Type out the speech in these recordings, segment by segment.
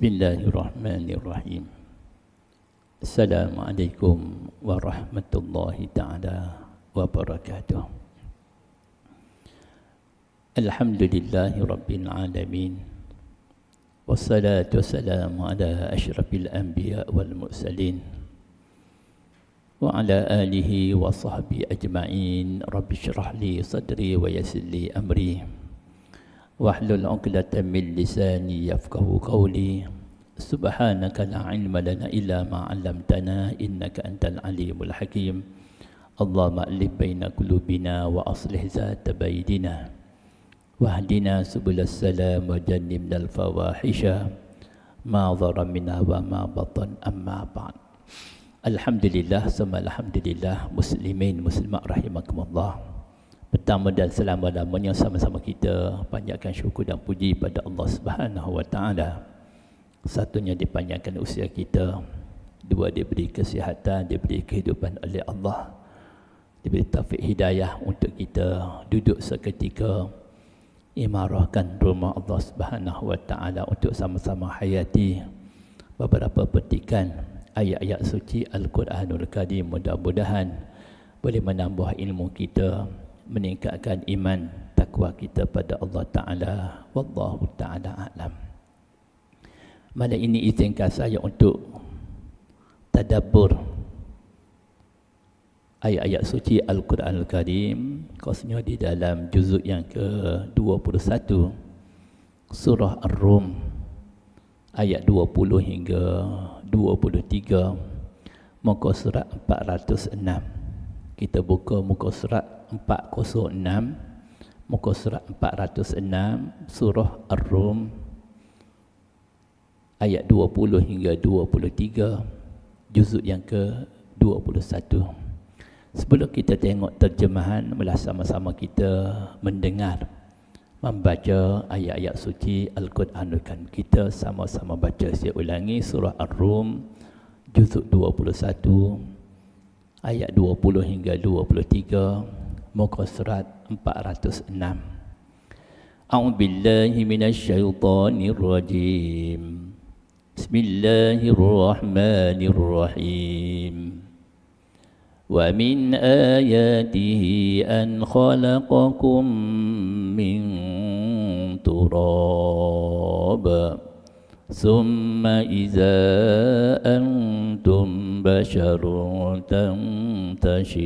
بسم الله الرحمن الرحيم السلام عليكم ورحمة الله تعالى وبركاته الحمد لله رب العالمين والصلاة والسلام على أشرف الأنبياء والمرسلين وعلى آله وصحبه أجمعين رب اشرح لي صدري ويسر لي أمري واحلل عقدة من لساني يفقه قولي سبحانك لا علم لنا إلا ما علمتنا إنك أنت العليم الحكيم اللهم ألف بين قلوبنا وأصلح ذات بيننا واهدنا سبل السلام وجنبنا الفواحش ما ظهر منها وما بطن أما بعد الحمد لله ثم الحمد لله مسلمين petang dan selama-lamanya sama-sama kita panjatkan syukur dan puji pada Allah Subhanahu wa taala. Satunya dipanjangkan usia kita, dua diberi kesihatan, diberi kehidupan oleh Allah. Diberi taufik hidayah untuk kita duduk seketika imarahkan rumah Allah Subhanahu wa taala untuk sama-sama hayati beberapa petikan ayat-ayat suci Al-Quranul Karim mudah-mudahan boleh menambah ilmu kita meningkatkan iman takwa kita pada Allah Taala wallahu taala alam. Malam ini izinkan saya untuk tadabbur ayat-ayat suci Al-Quran Al-Karim khususnya di dalam juzuk yang ke-21 surah Ar-Rum ayat 20 hingga 23 muka surat 406 kita buka muka surat 406 muka surat 406 surah Ar-Rum ayat 20 hingga 23 juzuk yang ke-21 sebelum kita tengok terjemahan malah sama-sama kita mendengar membaca ayat-ayat suci Al-Quran kan. Kita sama-sama baca saya ulangi surah Ar-Rum juzuk 21 ayat 20 hingga 23 muka surat 406 A'udzu billahi minasyaitonir rajim Bismillahirrahmanirrahim Wa min ayatihi an khalaqakum min turab ثم إذا أنتم بشر تنتشرون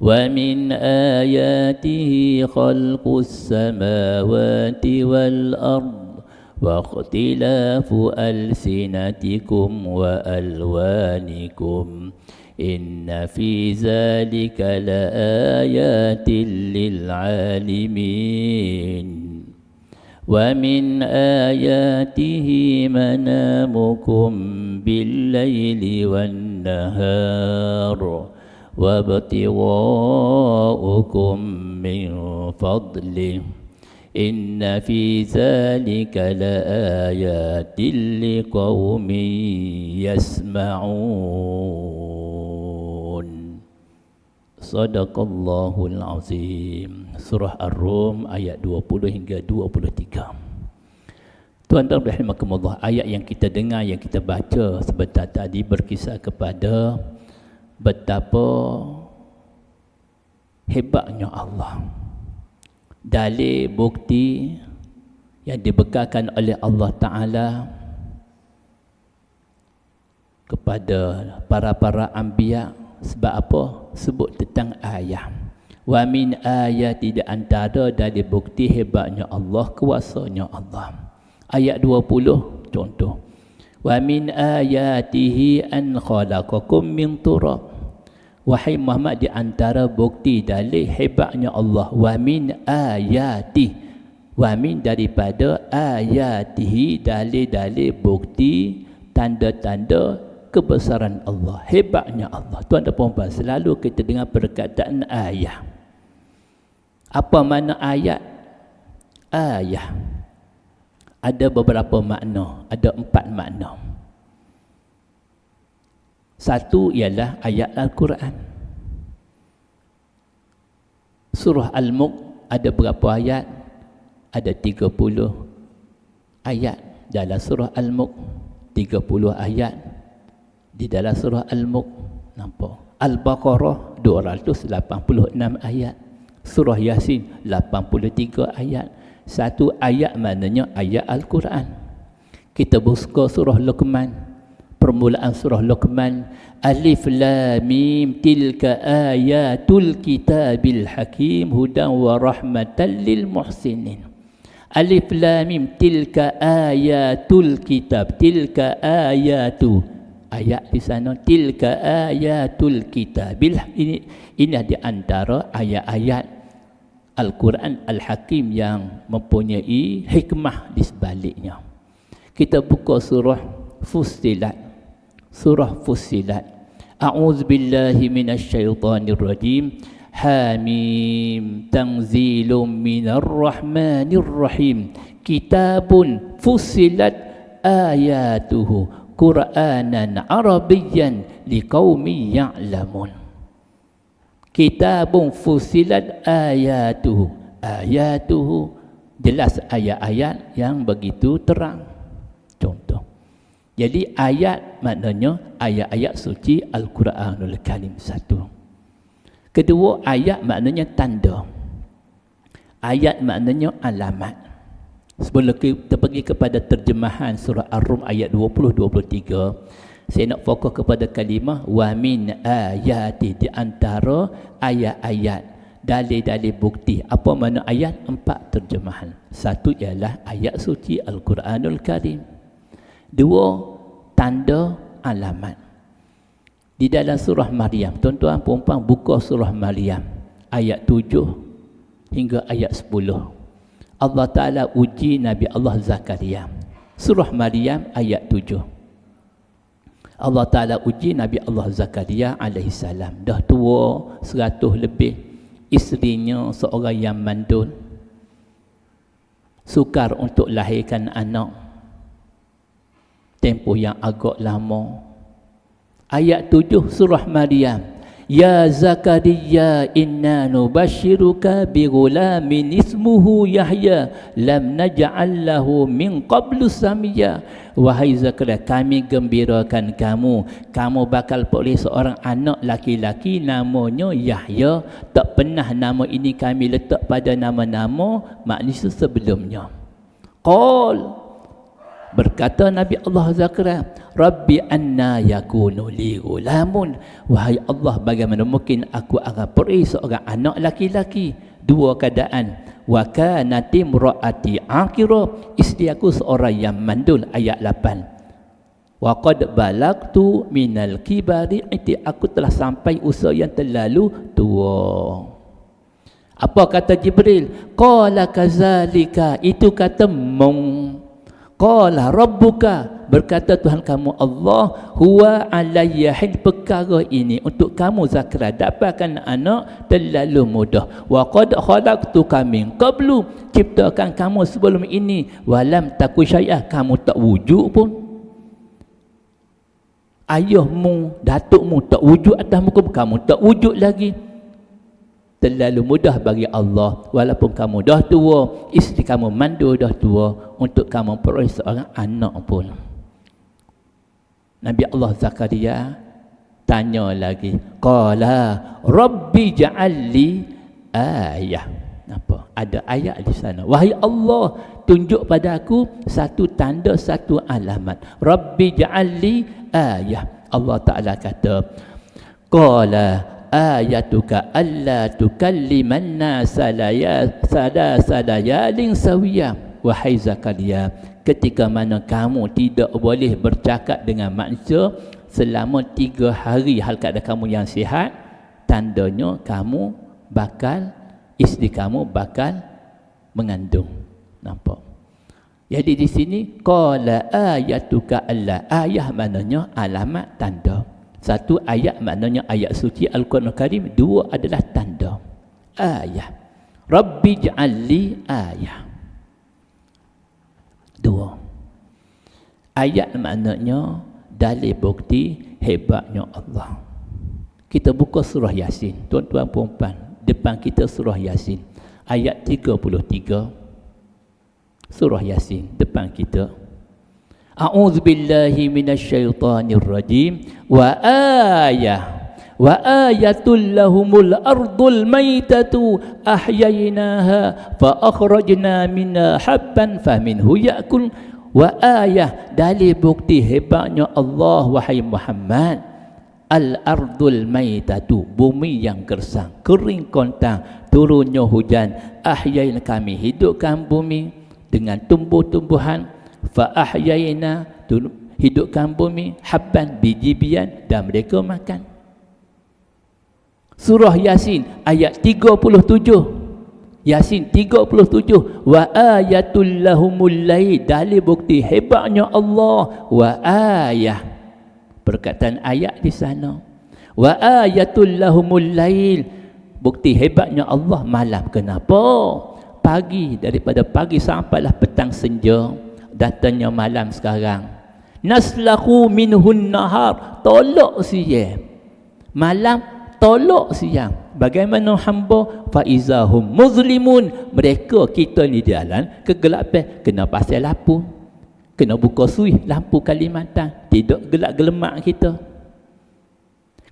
ومن آياته خلق السماوات والأرض واختلاف ألسنتكم وألوانكم. إن في ذلك لآيات للعالمين. ومن آياته منامكم بالليل والنهار. وابتغاؤكم من فضله إن في ذلك لآيات لقوم يسمعون صدق الله العظيم Surah Ar-Rum ayat 20 hingga 23 Tuan-tuan rahimakumullah ayat yang kita dengar yang kita baca sebentar tadi berkisah kepada betapa hebatnya Allah. Dalil bukti yang dibekalkan oleh Allah Taala kepada para-para anbiya sebab apa? Sebut tentang ayat. Wa min ayati di antara dari bukti hebatnya Allah, kuasanya Allah. Ayat 20 contoh. Wa min ayatihi an khalaqakum min turab Wahai Muhammad di antara bukti dalil hebatnya Allah wa min ayati wa min daripada ayatihi dalil-dalil bukti tanda-tanda kebesaran Allah hebatnya Allah. Tuan dan puan selalu kita dengar perkataan ayat apa makna ayat? Ayat ada beberapa makna ada empat makna satu ialah ayat Al-Quran. Surah Al-Mulk ada berapa ayat? Ada 30 ayat dalam surah Al-Mulk. 30 ayat di dalam surah Al-Mulk. Nampak? Al-Baqarah 286 ayat. Surah Yasin 83 ayat. Satu ayat maknanya ayat Al-Quran. Kita buka surah Luqman permulaan surah Luqman Alif Lam Mim tilka ayatul kitabil hakim hudan wa rahmatan lil muhsinin Alif Lam Mim tilka ayatul kitab tilka ayatu ayat di sana tilka ayatul kitabil ini ini di antara ayat-ayat Al-Quran Al-Hakim yang mempunyai hikmah di sebaliknya. Kita buka surah Fussilat. Surah Fussilat. A'udzu billahi minasyaitonir rajim. Hamim. Tanzilum minar rahmanir rahim kitabun fussilat ayatuhu Qur'anan Arabiyyan liqaumi ya'lamun. Kitabun fussilat ayatuhu. Ayatuhu. Jelas ayat-ayat yang begitu terang. Contoh jadi ayat maknanya ayat-ayat suci Al-Quranul Karim satu Kedua, ayat maknanya tanda. Ayat maknanya alamat. Sebelum kita pergi kepada terjemahan surah Ar-Rum ayat 20-23, saya nak fokus kepada kalimah wa min ayati di antara ayat-ayat dalil-dalil bukti. Apa makna ayat? Empat terjemahan. Satu ialah ayat suci Al-Quranul Karim. Dua, tanda alamat. Di dalam surah Maryam, tuan-tuan puan buka surah Maryam ayat 7 hingga ayat 10. Allah Taala uji Nabi Allah Zakaria. Surah Maryam ayat 7. Allah Taala uji Nabi Allah Zakaria alaihi salam. Dah tua 100 lebih. Isterinya seorang yang mandul. Sukar untuk lahirkan anak. Tempoh yang agak lama. Ayat 7 surah Maryam. Ya Zakaria inna nubashiruka bi ghulamin ismuhu Yahya lam naj'al lahu min qablu samia wahai Zakaria kami gembirakan kamu. Kamu bakal boleh seorang anak laki-laki namanya Yahya. Tak pernah nama ini kami letak pada nama-nama manusia sebelumnya. Qal berkata Nabi Allah Zakaria Rabbi anna yakunu li gulamun. Wahai Allah bagaimana mungkin aku akan beri seorang anak laki-laki Dua keadaan. Wa kanati mra'ati akira Isteri aku seorang yang mandul ayat 8 Wa qad balagtu minal kibari Iti aku telah sampai usia yang terlalu tua. Apa kata Jibril? Qala kazalika Itu kata mung Qala rabbuka berkata Tuhan kamu Allah huwa alayya hil perkara ini untuk kamu Zakra. Dapatkan anak terlalu mudah. Wa qad khalaqtuka min qablu. Ciptakan kamu sebelum ini. Walam taku syai'ah. Kamu tak wujud pun. Ayahmu datukmu tak wujud atas muka kamu tak wujud lagi terlalu mudah bagi Allah. Walaupun kamu dah tua isteri kamu mandu dah tua untuk kamu peroleh seorang anak pun. Nabi Allah Zakaria tanya lagi qala rabbi ja'alli ayah. Apa? Ada ayat di sana. Wahai Allah tunjuk pada aku satu tanda satu alamat. Rabbi ja'alli ayah. Allah Taala kata qala ayatuka alla tukalliman nasa sada salayalin sawiya wahai zakaria ketika mana kamu tidak boleh bercakap dengan manusia selama tiga hari hal keadaan kamu yang sihat tandanya kamu bakal isteri kamu bakal mengandung Nampak? Jadi di sini qala ayatuka alla. Ayah maknanya alamat tanda. Satu ayat maknanya ayat suci Al-Quran Al-Karim, dua adalah tanda. Ayah. Rabbi ja'alli ayah. Dua. Ayat maknanya dalil bukti hebatnya Allah. Kita buka surah Yasin. Tuan-tuan perempuan, depan kita surah Yasin. Ayat 33 surah Yasin depan kita. A'udzu billahi minasyaitonir rajim wa ayah wa ayatul lahumul ardul maitatu ahyaynaha fa akhrajna minha habban faminhu ya'kul. Wa ayah dalil bukti hebatnya Allah wahai Muhammad. Al ardul maitatu bumi yang gersang kering kontang turunnya hujan ahyayna kami hidupkan bumi dengan tumbuh-tumbuhan fa ahyayna hidupkan bumi habban bijibian dan mereka makan. Surah yasin ayat 37 Yasin 37 wa ayatul lahumul lail dalil bukti hebatnya Allah. Wa ayah perkataan ayat di sana. Wa ayatul lahumul lail bukti hebatnya Allah malam. Kenapa? Pagi daripada pagi sampailah petang senja datangnya malam sekarang. Naslahu minhun nahar tolak siang malam tolak siang. Bagaimana hamba? Faizahum muzlimun. Mereka kita ni di jalan kegelapan kena pasal lampu. Kena buka suih lampu Kalimantan. Tidak gelap gelemak kita.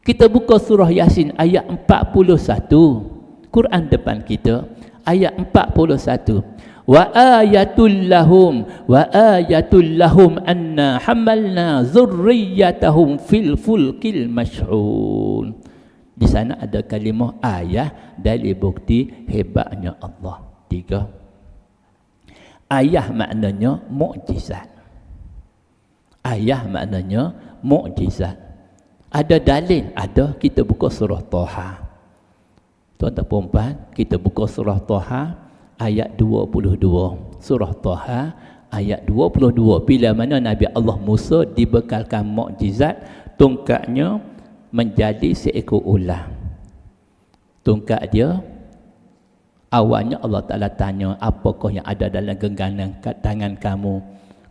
Kita buka surah yasin ayat 41 Quran depan kita ayat 41 wa ayatul lahum wa ayatul lahum anna hamalna zurriyatahum fil fulkil mash'un. Di sana ada kalimah ayah dari bukti hebatnya Allah. Tiga. Ayah maknanya mukjizat. Ayah maknanya mukjizat. Ada dalil ada kita buka surah Taha Tuan-tuan perempuan, kita buka surah Toha ayat 22. Surah Toha ayat 22. Bila mana Nabi Allah Musa dibekalkan mukjizat, tongkatnya menjadi seekor ular. Tongkat dia awalnya Allah Taala tanya, apakah yang ada dalam genggaman tangan kamu?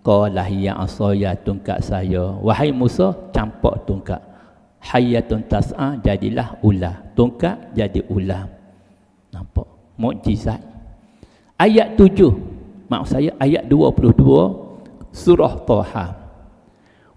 Qala hiya asaya tongkat saya. Wahai Musa, campak tongkat hayatun tas'a jadilah ular. Tongkat jadi ular. Nampak? Mukjizat. Ayat 7 maksud saya ayat 22 surah taha.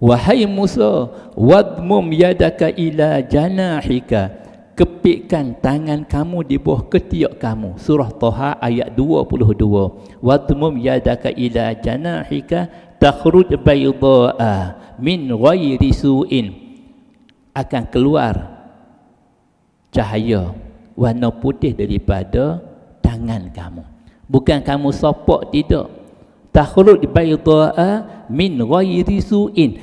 Wahai musa wadmum yadaka ila janahika. Kepikkan tangan kamu di bawah ketiak kamu. Surah taha ayat 22 wadmum yadaka ila janahika takhruj baydaa min ghairi su'in akan keluar cahaya warna putih daripada tangan kamu. Bukan kamu sopok tidak. Takhruj baydaa min ghairi su'in.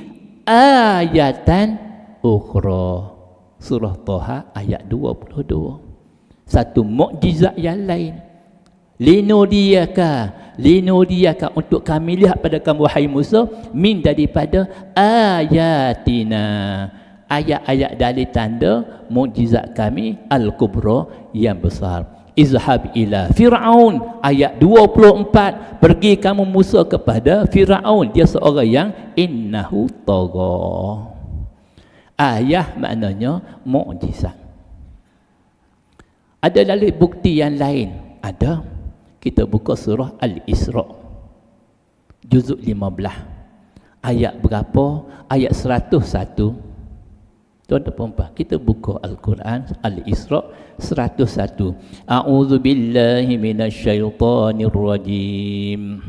Ayatan ukhra. Surah Taha ayat 22 satu mukjizat yang lain. Linudiyaka linudiyaka untuk kami lihat pada kamu wahai Musa min daripada ayatina ayat-ayat dalil tanda mukjizat kami al-kubra yang besar. Izhab ila fir'aun ayat 24 pergi kamu Musa kepada fir'aun. Dia seorang yang innahu tagha ayat maknanya mukjizat. Ada dalil bukti yang lain. Ada. Kita buka surah al-isra. Juzuk 15 ayat berapa? Ayat 101 Tuan-tuan perempuan, kita buka Al-Quran Al-Isra 101. A'udzu billahi minasyaitonir rajim.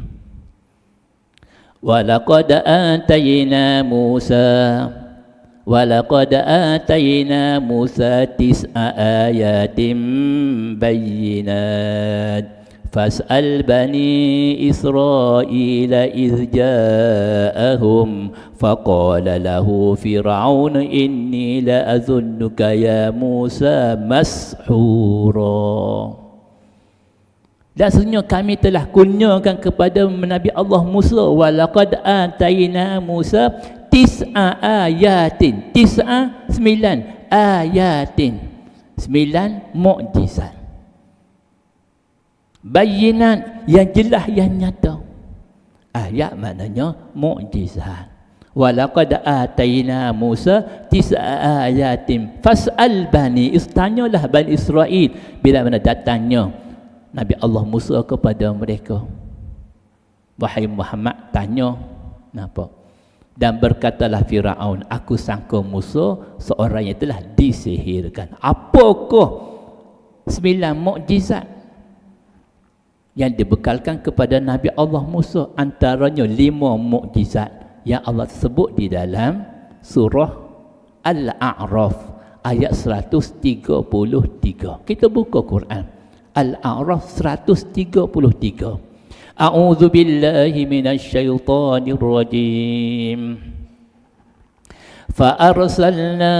Wa laqad atayna Musa wa laqad atayna Musa tis'a ayatin bayyinat. فاسأل بني إسرائيل إذ جاءهم فقال له فرعون إني لأظنك يا موسى مسحورا dan sesungguhnya kami telah kunyakan kepada Nabi Allah Musa walaqad atayna Musa tis'a ayatin tis'a sembilan ayatin sembilan mukjizat bayinan yang jelas yang nyata ayat maknanya mukjizat walaqad atayna Musa tis'a ayatin fas'al bani istanyalah bani Israel bila mana datangnya Nabi Allah Musa kepada mereka. Wahai Muhammad tanya kenapa? Dan berkatalah Firaun aku sangka Musa seorang yang telah disihirkan. Apakah sembilan mukjizat yang dibekalkan kepada Nabi Allah Musa? Antaranya lima mukjizat yang Allah sebut di dalam surah Al-A'raf ayat 133 kita buka Quran Al-A'raf 133 أعوذ بالله من الشيطان الرجيم فأرسلنا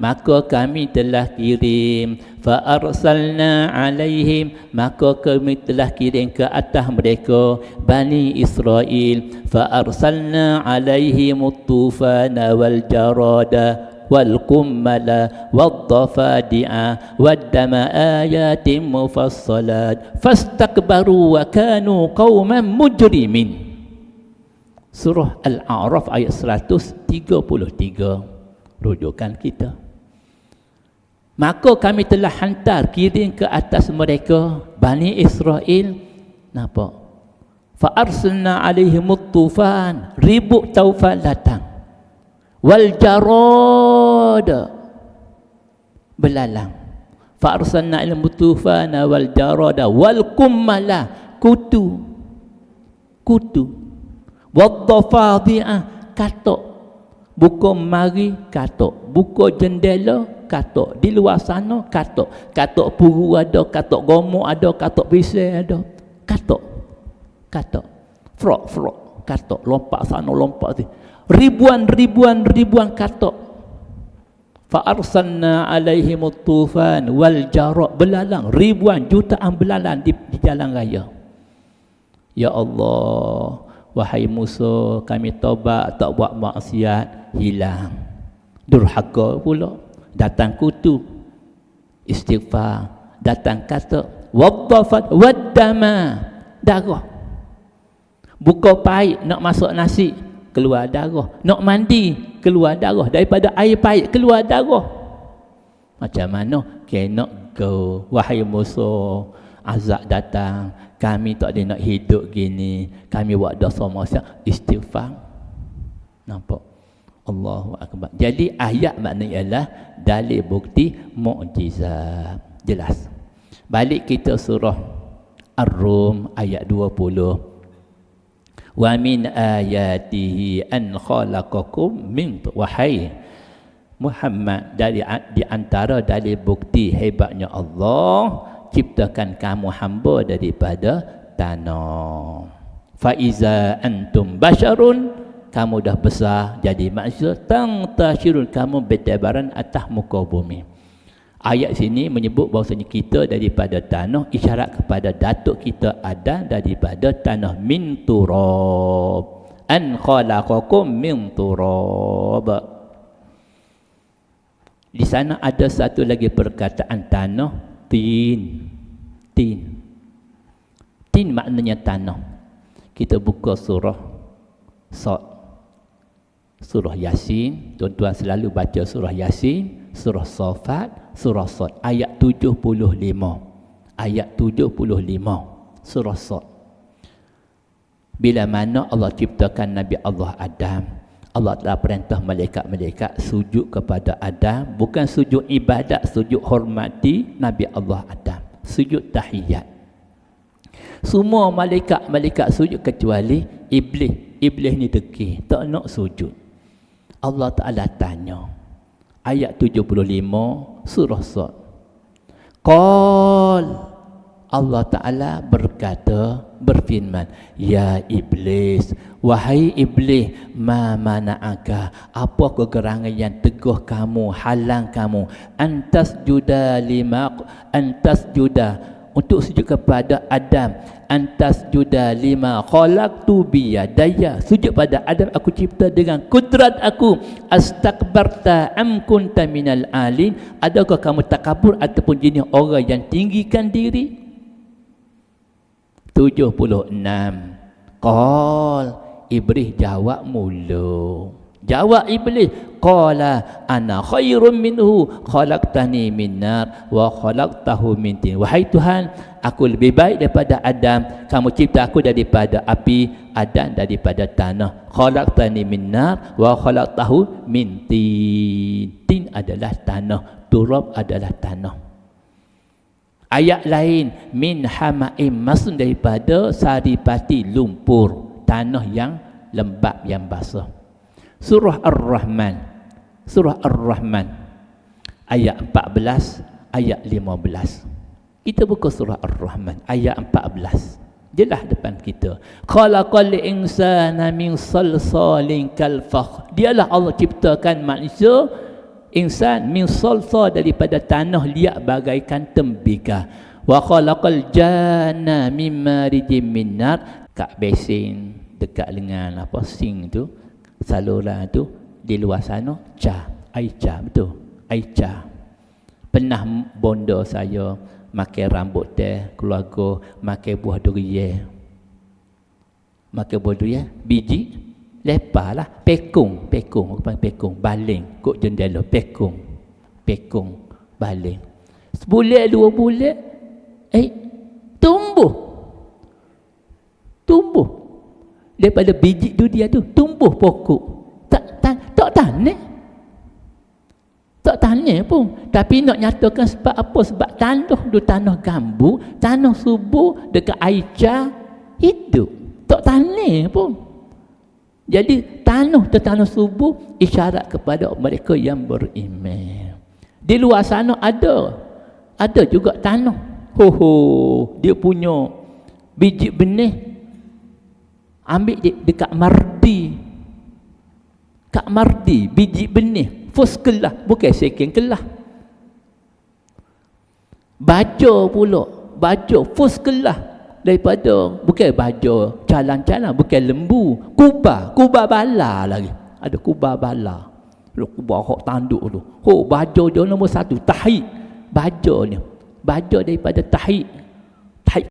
maka kami telah kirim fa arsalna alaihim maka kami telah kirim ke atas mereka bani Israel fa arsalna alaihim tufana wal jarada والقمل والضفادع والدم آيات مفصلات فاستكبروا وكانوا قوما مجرمين Surah Al-A'raf ayat 133 rujukan kita Maka kami telah hantar kirim ke atas mereka Bani Israel. Napa? Fa'arsalna alaihim tufan. Ribut taufan datang. Wal jarad belalang. Fa arsalna ila mutufana wal jarad wal kummala. Kutu. Kutu. Wad dafadi'a katok. Buka mari katok. Buka jendela katok. Di luar sana katok. Katok puru ada katok gomok ada katok pisau ada. Katok. Katok. Frog frog katok. Lompat sana lompat sini. Ribuan-ribuan ribuan katok. Fa arsalna alaihim tufan wal jarab belalang. Ribuan jutaan belalang di, di jalan raya. Ya Allah wahai Musa kami taubat tak buat maksiat hilang. Durhaka pula datang kutu. Istighfar. Datang kata wadafat waddama. Darah. Buka pahit nak masuk nasi keluar darah. Nak mandi keluar darah. Daripada air pahit keluar darah. Macam mana? Cannot go. Wahai musuh azab datang. Kami tak ada nak hidup gini. Kami buat dosa maksiat. Istighfar. Nampak Allahu akbar. Jadi ayat maknanya ialah dalil bukti mukjizat. Jelas. Balik kita surah ar-rum ayat 20 wa min ayatihi an khalaqakum min wahai Muhammad dari di antara dari bukti hebatnya Allah ciptakan kamu hamba daripada tanah. Fa iza antum basharun kamu dah besar jadi manusia tang tashirun kamu bertebaran atas muka bumi Ayat sini menyebut bahawasanya kita daripada tanah isyarat kepada datuk kita ada daripada tanah min turab. An khalaqakum min turab. Di sana ada satu lagi perkataan tanah tin. Tin. Tin maknanya tanah. Kita buka surah Sad. Surah Yasin, tuan-tuan selalu baca surah Yasin, surah Safat, surah Sad. Ayat 75 ayat 75 surah Sad. Bila mana Allah ciptakan Nabi Allah Adam Allah telah perintah malaikat-malaikat sujud kepada Adam. Bukan sujud ibadat sujud hormati Nabi Allah Adam. Sujud tahiyat. Semua malaikat-malaikat sujud kecuali iblis. Iblis ni deki tak nak sujud Allah Taala tanya ayat 75 surah Sad. Qal Allah Taala berkata berfirman, "Ya iblis, wahai iblis, ma mana'aka? Apa kegerangan yang teguh kamu, halang kamu antas juda lima antas juda untuk sujud kepada Adam. Antas juda lima khalaqtu bi yadayya sujud pada Adam aku cipta dengan kudrat aku. Astakbarta am kunta minal alin. Adakah kamu takabur ataupun jenis orang yang tinggikan diri? 76 qal iblis jawab mulu Jawab iblis, qala ana khairum minhu khalaqtani min nar wa khalaqtahu min tin. Wahai Tuhan, aku lebih baik daripada Adam. Kamu cipta aku daripada api, Adam daripada tanah. Khalaqtani min nar wa khalaqtahu min tin. Tin adalah tanah, turab adalah tanah. Ayat lain min hama'im maksud daripada saripati lumpur, tanah yang lembap yang basah. Surah Ar-Rahman. Surah Ar-Rahman. Ayat 14, ayat 15. Kita buka surah Ar-Rahman, ayat 14. Jelas depan kita. Khalaqal insana min salsalin kal. Dialah Allah ciptakan manusia insan min salsal daripada tanah liat bagaikan tembikar. Wa khalaqal janna min marijim min nar. Kak besin dekat dengan apa sing tu saluran tu di luar sana ca Aicha betul. Aicha pernah bondo saya makan rambut teh keluarga makan buah durian. Makan buah durian? Biji? Lepaslah pekung pekung apa pekung baling. Kok jendela? Pekung pekung baling. Sebulan dua bulan eh tumbuh. Tumbuh. Daripada biji tu dia tu tumbuh pokok tak tak tak tanah pun. Tapi nak nyatakan sebab apa? Sebab tanah tu tanah gambu tanah subur dekat Aicha hidup. Tak tanah pun. Jadi tanah tu tanah subur isyarat kepada mereka yang beriman. Di luar sana ada. Ada juga tanah. Ho ho dia punya biji benih. Ambil de dekat mardi kat mardi biji benih first kelah bukan second kelah. Baca pula baca first kelah. Daripada bukan baca calan-calan bukan lembu kuba kuba bala lagi. Ada kuba bala. Lu kuba hok tanduk tu. Ho baca dia nombor satu tahid baca ni. Baca daripada tahid